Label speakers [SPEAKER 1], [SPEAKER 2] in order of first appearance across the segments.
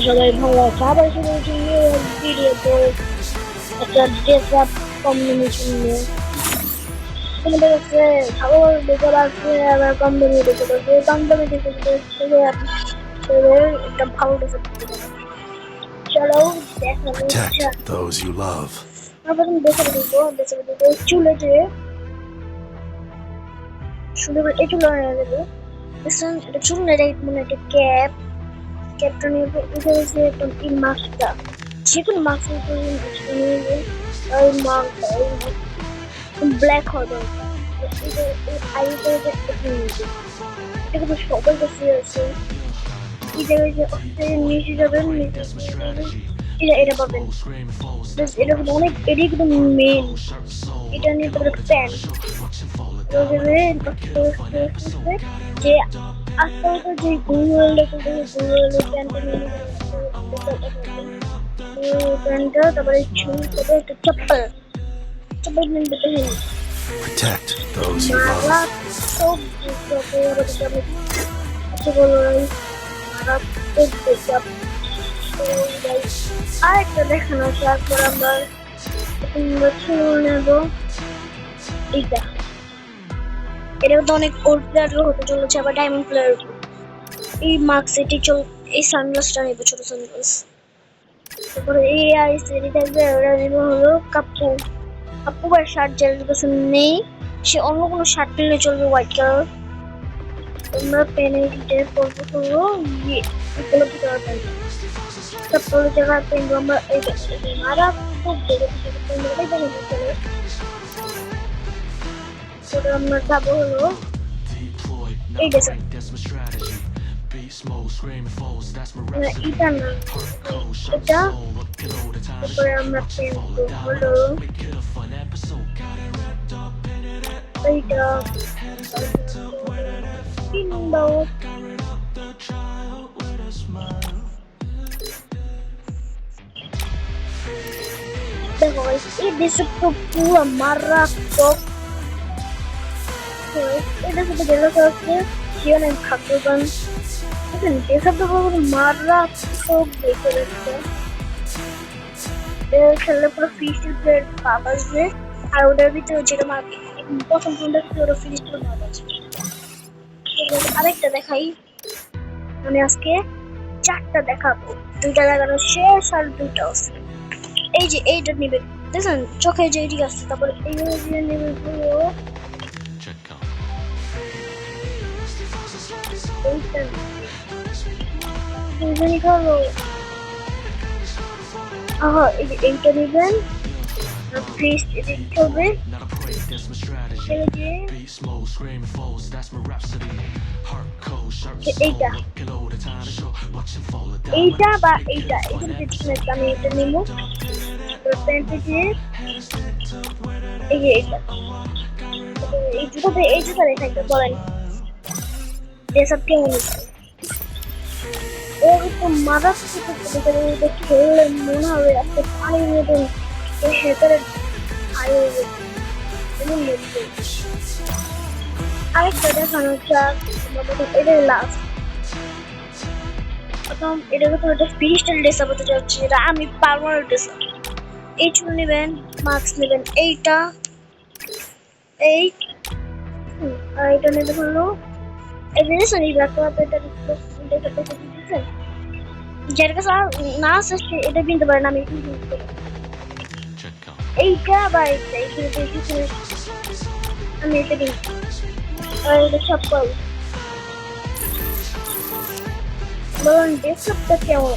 [SPEAKER 1] সবাই ভালো আছে আবার শুরু হচ্ছে ভিডিও তো একটা ড্রেস আপ কম্বিনেশন নিয়ে তোমাদের কাছে ভালো বেকার আছে আবার কম দামি দেখতে পাচ্ছে কম দামি দেখতে একটা ভালো ড্রেস আপ চলো দেখা. আমরা প্রথম দেখে দেখব দেখে দেখব চুলে যে এই চুল হয়ে যাবে দেখছেন এটা চুল না এটা মানে একটা ক্যাপ। ক্যাপটা নিয়ে এটা হচ্ছে একটা এই মাস্কটা যে কোনো মাস্ক নিয়ে ওই মাস্কটা ব্ল্যাক হবে দরকার। এটা আইটা এটা এটা কিন্তু সবার কাছে আছে হচ্ছে অস্ট্রেলিয়ান নিচে যাবেন এটা এটা পাবেন This এটা কিন্তু অনেক এটাই কিন্তু মেন এটা নিয়ে তারপরে প্যান্ট যে আস্তে আস্তে যে গুগলে গুগলে প্যান্টটা নিয়ে প্যান্টটা তারপরে ছুঁ তারপরে একটা চপ্পল চপ্পল নিয়ে দিতে হবে
[SPEAKER 2] Protect those you love.
[SPEAKER 1] মারাত্মক চপ্পল আরেকটা দেখানো তারপর আমরা চুল নেব। এইটা এটা তো অনেক ওল্ড প্লেয়ারও হতে চলেছে, আবার ডায়মন্ড প্লেয়ার এই মার্কস এটি চল, এই সানগ্লাসটা নেব, ছোট সানগ্লাস তারপরে এই আই সেরি থাকবে ওরা নেব হলো কাপ্পু কাপ্পু বা শার্ট যার কাছে নেই। সে অন্য কোনো শার্ট নিলে চলবে হোয়াইট কালার তোমরা পেনে দিতে পড়ব হলো ইয়ে উপলব্ধি করার Yapılacak Peygamber Eylesi'nin Arap bu gerekli konuları benimseler. Sıramızda bunu Eylesi. Ve İda'nın İda Programlar Peygamber'ı İda Bin Bağut দেখো guys, পুরো মারাত্মক Guys, এই দেশে তো গেলে হচ্ছে সে অনেক ভাগ্যবান বুঝলেন দেশে তো পুরো মারাত্মক দেখে রাখছে খেললে পুরো ফিস্টের প্লেয়ার ভাব আসবে আর ওটার ভিতরে যেটা মার প্রথম ভিতরে ওটা ফিস্টের ভাব আছে আরেকটা দেখাই আমি আজকে চারটা দেখাবো দুইটা দেখানো শেষ আর দুইটা আছে এই যে এইটা নেবে দেখছেন চোখে যে এদিকে আসছে তারপরে এইগুলো দিয়ে নেবে এইটা এই এটা এই বা এইটা দেখছেন আমি এটা নেব প্যান্টে দিয়ে এই এইটা এই এই এসব কেমন হচ্ছে এরকম মারাত্মক খেললে মনে হবে একটা পানির মতন ভেতরে আলো আরেকটা দেখানো যাক। আমাদের এটা লাস্ট প্রথম এটা তো একটা ফিনিশটাল ড্রেস আপ হতে যাচ্ছে। যেটা আমি পারমানেন্ট ড্রেস এই নেবেন মাস্ক নেবেন এইটা এই হুম, আর এটা নেবেন হলো এই জিনিস এই ব্ল্যাক কালার এটা এটা যার কাছে না আছে এটা কিনতে পারেন আমি এটা কিনতে পারি এইটা বা এইটা এই আমি এটা কিনছি আর এটা সব পাবো বলুন ডেস্কটপটা কেমন?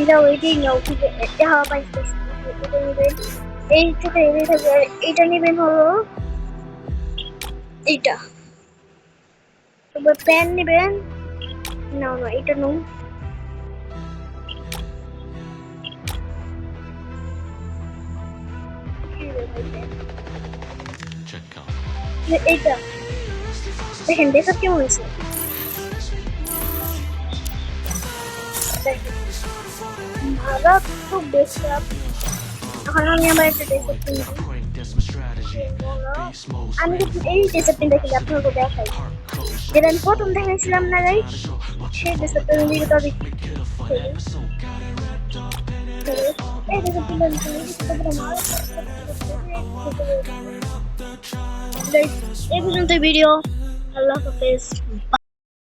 [SPEAKER 1] এটা ওইটাই নাও কিন্তু এটা হাওয়া পাইছে এটা নেবে এইটাতে এনে থাকবে আর এইটা নেবেন হলো এইটা তারপর প্যান নেবেন না না এটা নুন এইটা দেখেন দেখা কেমন হয়েছে মারাত্মক বেসাব এখন আমি আমার একটা ড্রেসআপ কিনবো আমি কিন্তু এই ড্রেসআপটা দেখি আপনাকে দেখাই যেটা আমি প্রথম দেখাইছিলাম না গাই সেই আমি দিকে তবে এই আমি এই পর্যন্ত ভিডিও আল্লাহ হাফেজ